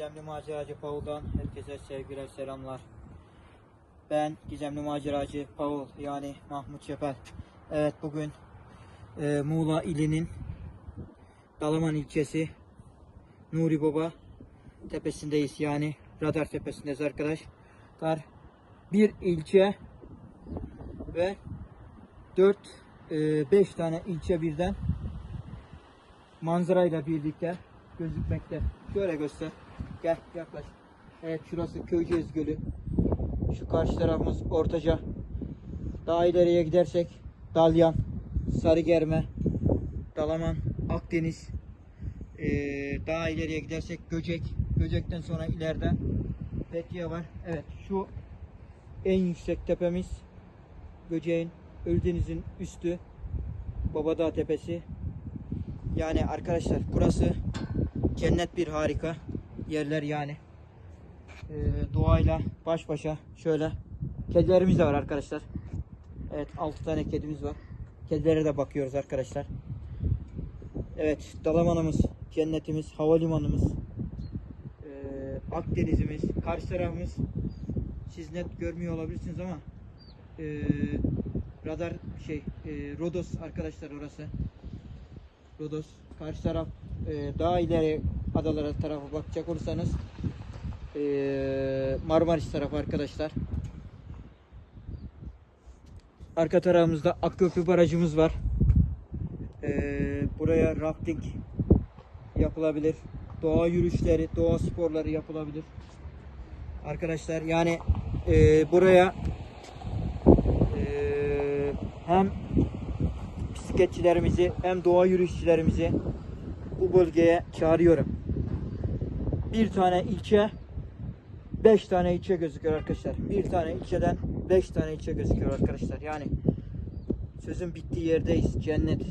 Gizemli Maceracı Paul'dan herkese sevgiler selamlar. Ben Gizemli Maceracı Paul yani Mahmut Çepel. Evet bugün e, Muğla ilinin Dalaman ilçesi Nuri Baba tepesindeyiz yani radar tepesindeyiz arkadaşlar. Bir ilçe ve 4 5 tane ilçe birden manzarayla birlikte gözükmekte. Şöyle göster. Gel yaklaş. Evet şurası Köyceğiz Gölü. Şu karşı tarafımız Ortaca. Daha ileriye gidersek Dalyan, Sarıgerme, Dalaman, Akdeniz. Ee, daha ileriye gidersek Göcek. Göcek'ten sonra ileride Fethiye var. Evet şu en yüksek tepemiz Göcek'in Ölüdeniz'in üstü Babadağ Tepesi. Yani arkadaşlar burası cennet bir harika yerler yani. Ee, doğayla baş başa şöyle kedilerimiz de var arkadaşlar. Evet 6 tane kedimiz var. Kedilere de bakıyoruz arkadaşlar. Evet Dalaman'ımız, cennetimiz, havalimanımız, ee, Akdeniz'imiz, karşı tarafımız siz net görmüyor olabilirsiniz ama ee, radar şey ee, Rodos arkadaşlar orası. Rodos. Karşı taraf e, daha ileri adalara tarafa bakacak olursanız e, Marmaris tarafı arkadaşlar. Arka tarafımızda Akköprü barajımız var. E, buraya rafting yapılabilir. Doğa yürüyüşleri, doğa sporları yapılabilir. Arkadaşlar yani e, buraya e, hem bisikletçilerimizi hem doğa yürüyüşçülerimizi bu bölgeye çağırıyorum. Bir tane ilçe, beş tane ilçe gözüküyor arkadaşlar. Bir tane ilçeden beş tane ilçe gözüküyor arkadaşlar. Yani sözün bittiği yerdeyiz. Cennet.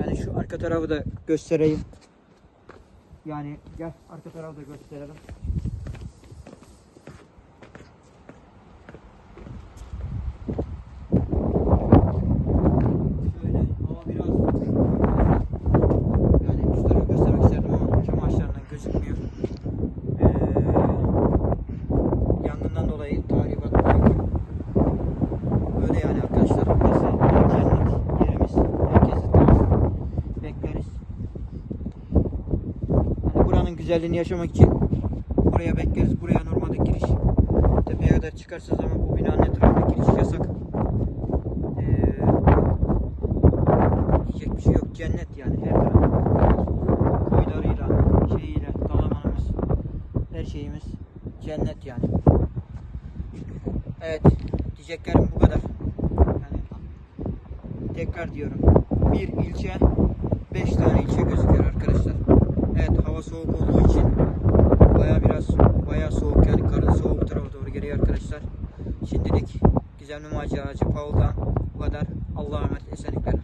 Yani şu arka tarafı da göstereyim. Yani gel arka tarafı da gösterelim. Şöyle hava biraz yani şu tarafı göstermek isterdim ama cam gözükmüyor. Ee, yangından dolayı tahribat oluyor. Öyle yani arkadaşlar. Burası cennet yerimiz. Herkesi. Bekleriz. Hani buranın güzelliğini yaşamak için buraya bekleriz. Buraya normalde giriş tepeye kadar çıkarsınız ama bu binanın etrafına giriş yasak. Ee, diyecek bir şey yok. Cennet yani her taraf. Koylarıyla, şeyiyle, dalamanımız, her şeyimiz cennet yani. Evet, diyeceklerim bu kadar. Yani tekrar diyorum. Bir ilçe, beş tane ilçe gözüküyor arkadaşlar. Evet, hava soğuk olduğu için baya biraz baya soğuk yani karın soğuk tarafa doğru geliyor arkadaşlar. Şimdilik Gizemli Maceracı Paul'dan bu kadar. Allah'a emanet esenlikler.